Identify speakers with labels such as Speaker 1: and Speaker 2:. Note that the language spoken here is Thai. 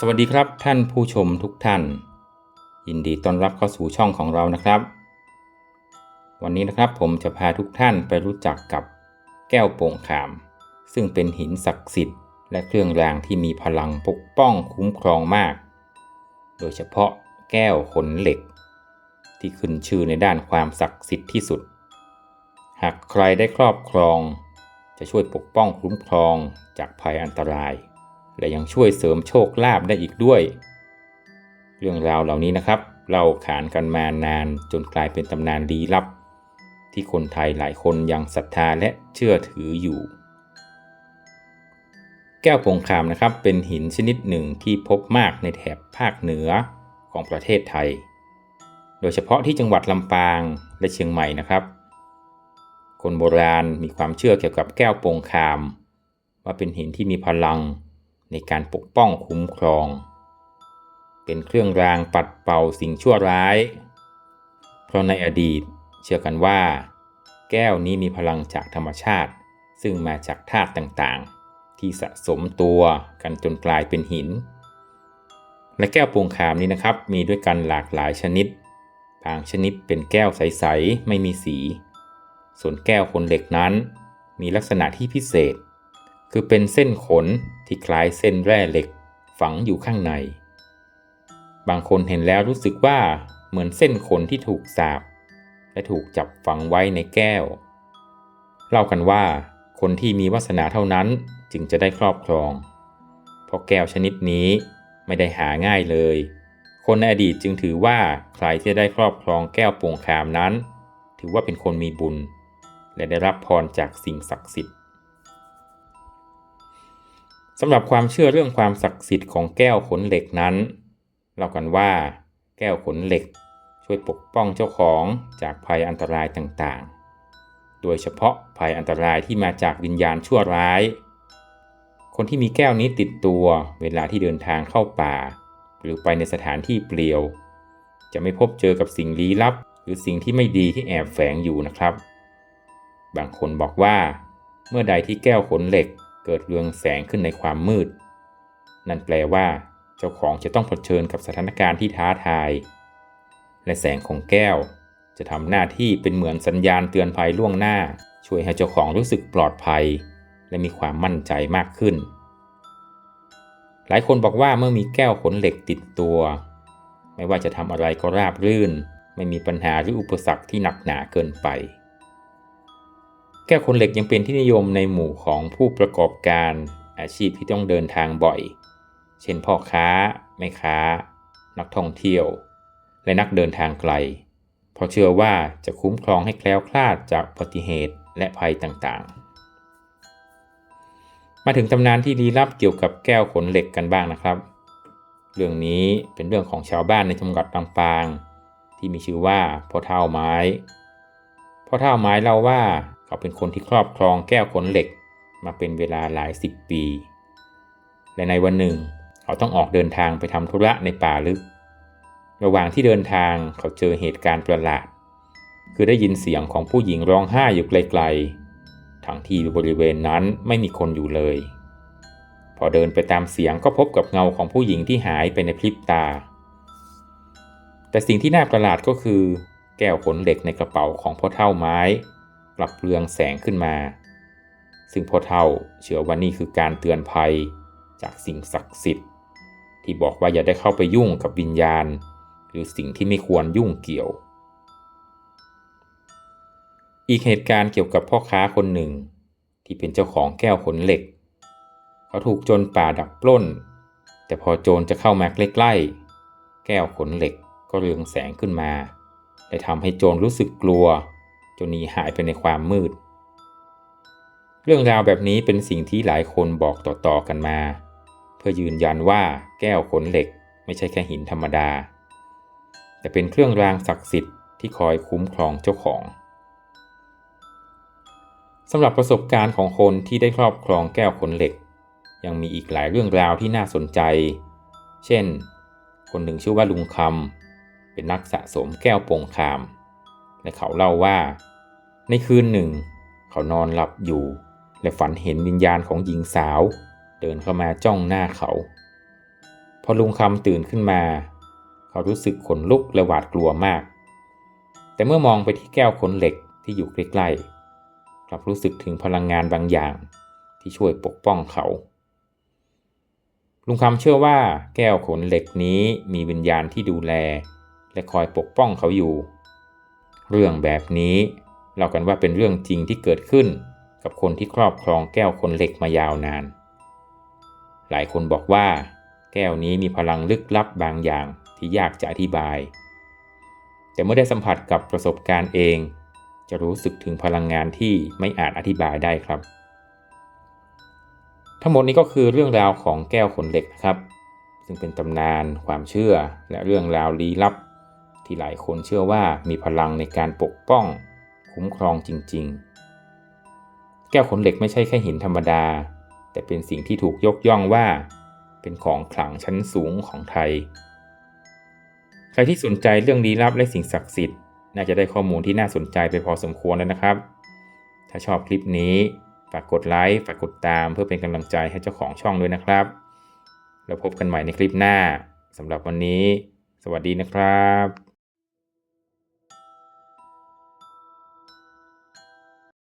Speaker 1: สวัสดีครับท่านผู้ชมทุกท่าน ยินดีต้อนรับเข้าสู่ช่องของเรานะครับ วันนี้นะครับผมจะพาทุกท่านไปรู้จักกับแก้วโป่งขาม ซึ่งเป็นหินศักดิ์สิทธิ์ และเครื่องรางที่มีพลังปกป้องคุ้มครองมาก โดยเฉพาะแก้วขนเหล็ก ที่ขึ้นชื่อในด้านความศักดิ์สิทธิ์ที่สุด หากใครได้ครอบครอง จะช่วยปกป้องคุ้มครองจากภัยอันตราย และยังช่วยเสริมโชคลาภได้อีกด้วย เรื่องราวเหล่านี้นะครับ เราขานกันมานานจนกลายเป็นตำนานลี้ลับ ที่คนไทยหลายคนยังศรัทธาและเชื่อถืออยู่ แก้วผงคามนะครับเป็นหินชนิดหนึ่งที่พบมากในแถบภาคเหนือของประเทศไทย โดยเฉพาะที่จังหวัดลำปางและเชียงใหม่นะครับ คนโบราณมีความเชื่อเกี่ยวกับแก้วโปงคาม ว่าเป็นหินที่มีพลัง ในการปกป้องคุ้มครอง เป็นเครื่องรางปัดเป่าสิ่งชั่วร้าย เพราะในอดีตเชื่อกันว่า แก้วนี้มีพลังจากธรรมชาติ ซึ่งมาจากธาตุต่างๆ ที่สะสมตัวกันจนกลายเป็นหิน และแก้วโปงคามนี้นะครับ มีด้วยกันหลากหลายชนิด บางชนิดเป็นแก้วใส ๆ ไม่มีสี ส่วนแก้วขนเหล็กนั้น มีลักษณะที่พิเศษ คือเป็นเส้นขนที่คล้ายเส้นแร่เหล็กฝังอยู่ข้างใน บางคนเห็นแล้วรู้สึกว่าเหมือนเส้นขนที่ถูกสาบ และถูกจับฝังไว้ในแก้ว เล่ากันว่าคนที่มีวาสนาเท่านั้นจึงจะได้ครอบครอง เพราะแก้วชนิดนี้ไม่ได้หาง่ายเลย คนในอดีตจึงถือว่าใครที่ได้ครอบครองแก้วโป่งคามนั้น ถือว่าเป็นคนมีบุญ และได้รับพรจากสิ่งศักดิ์สิทธิ์ สำหรับความเชื่อเรื่องความศักดิ์สิทธิ์ของแก้วขนเหล็กนั้นเล่ากันว่า แก้วขนเหล็ก ช่วยปกป้องเจ้าของจากภัยอันตรายต่างๆ โดยเฉพาะภัยอันตรายที่มาจากวิญญาณชั่วร้าย คนที่มีแก้วนี้ติดตัวเวลาที่เดินทางเข้าป่า หรือไปในสถานที่เปลี่ยว จะไม่พบเจอกับสิ่งลี้ลับ หรือสิ่งที่ไม่ดีที่แอบแฝงอยู่นะครับ บางคนบอกว่า เมื่อใดที่แก้วขนเหล็ก เกิดเรืองแสงขึ้นในความมืด นั่นแปลว่า เจ้าของจะต้องเผชิญกับสถานการณ์ที่ท้าทาย และแสงของแก้ว จะทำหน้าที่เป็นเหมือนสัญญาณเตือนภัยล่วงหน้า ช่วยให้เจ้าของรู้สึกปลอดภัย และมีความมั่นใจมากขึ้น หลายคนบอกว่าเมื่อมีแก้วขนเหล็กติดตัว ไม่ว่าจะทำอะไรก็ราบรื่น ไม่มีปัญหาหรืออุปสรรคที่หนักหนาเกินไป แก้วขนเหล็กยังเป็นที่นิยมในหมู่ของผู้ประกอบการอาชีพที่ต้องเดินทางบ่อย เช่นพ่อค้า แม่ค้า นักท่องเที่ยว และนักเดินทางไกล เพราะเชื่อว่าจะคุ้มครองให้แคล้วคลาดจากอุบัติเหตุและภัยต่างๆ มาถึงตำนานที่ลี้ลับเกี่ยวกับแก้วขนเหล็กกันบ้างนะครับ เรื่องนี้เป็นเรื่องของชาวบ้านในจังหวัดลำปาง ที่มีชื่อว่าพ่อเท่าไม้พ่อเท่าไม้เล่าว่า เขาเป็นคนที่ครอบครองแก้วขนเหล็กมาเป็นเวลาหลายสิบปี และในวันหนึ่ง เขาต้องออกเดินทางไปทำธุระในป่าลึก ระหว่างที่เดินทางเขาเจอเหตุการณ์ประหลาด คือได้ยินเสียงของผู้หญิงร้องไห้อยู่ไกลๆ ทั้งที่บริเวณนั้นไม่มีคนอยู่เลย พอเดินไปตามเสียงก็พบกับเงาของผู้หญิงที่หายไปในพริบตา แต่สิ่งที่น่าประหลาดก็คือ แก้วขนเหล็กในกระเป๋าของพ่อเท่าไม้ กลับเรืองแสงขึ้นมา ซึ่งพ่อเท่าเชื่อว่านี่คือการเตือนภัยจากสิ่งศักดิ์สิทธิ์ ที่บอกว่าอย่าได้เข้าไปยุ่งกับวิญญาณ หรือสิ่งที่ไม่ควรยุ่งเกี่ยว อีกเหตุการณ์เกี่ยวกับพ่อค้าคนหนึ่ง ที่เป็นเจ้าของแก้วขนเหล็ก เขาถูกโจรป่าดักปล้น แต่พอโจรจะเข้ามาใกล้ๆแก้วขนเหล็กก็เรืองแสงขึ้นมาและทำให้โจรรู้สึกกลัว จนหนีหายไปในความมืด เรื่องราวแบบนี้เป็นสิ่งที่หลายคนบอกต่อๆกันมา เพื่อยืนยันว่าแก้วขนเหล็กไม่ใช่แค่หินธรรมดา แต่เป็นเครื่องรางศักดิ์สิทธิ์ที่คอยคุ้มครองเจ้าของสำหรับประสบการณ์ของคนที่ได้ครอบครองแก้วขนเหล็ก ยังมีอีกหลายเรื่องราวที่น่าสนใจ เช่น คนหนึ่งชื่อว่าลุงคำเป็นนักสะสมแก้วโป่งคาม และเขาเล่าว่า ในคืนหนึ่ง เขานอนหลับอยู่ และฝันเห็นวิญญาณของหญิงสาว เดินเข้ามาจ้องหน้าเขา พอลุงคำตื่นขึ้นมา เขารู้สึกขนลุกและหวาดกลัวมาก แต่เมื่อมองไปที่แก้วขนเหล็กที่อยู่ใกล้ๆกลับรู้สึกถึงพลังงานบางอย่างที่ช่วยปกป้องเขา ลุงคำเชื่อว่าแก้วขนเหล็กนี้มีวิญญาณที่ดูแล และคอยปกป้องเขาอยู่ เรื่องแบบนี้ เรากันว่าเป็นเรื่องจริงที่เกิดขึ้น กับคนที่ครอบครองแก้วขนเหล็กมายาวนาน หลายคนบอกว่า แก้วนี้มีพลังลึกลับบางอย่างที่ยากจะอธิบาย แต่เมื่อได้สัมผัสกับประสบการณ์เอง จะรู้สึกถึงพลังงานที่ไม่อาจอธิบายได้ครับ ทั้งหมดนี้ก็คือเรื่องราวของแก้วขนเหล็กนะครับ ซึ่งเป็นตำนานความเชื่อและเรื่องราวลี้ลับ ที่หลายคนเชื่อว่ามีพลังในการปกป้อง คุ้มครองจริง ๆ แก้วขนเหล็กไม่ใช่แค่หินธรรมดา แต่เป็นสิ่งที่ถูกยกย่องว่า เป็นของขลังชั้นสูงของไทย ใครที่สนใจเรื่องลี้ลับและสิ่งศักดิ์สิทธิ์ น่าจะได้ข้อมูลที่น่าสนใจไปพอสมควรแล้วนะครับ ถ้าชอบคลิปนี้ฝากกดไลค์ฝากกดตามเพื่อเป็นกำลังใจให้เจ้าของช่องด้วยนะครับ แล้วพบกันใหม่ในคลิปหน้าสำหรับวันนี้ สวัสดีนะครับ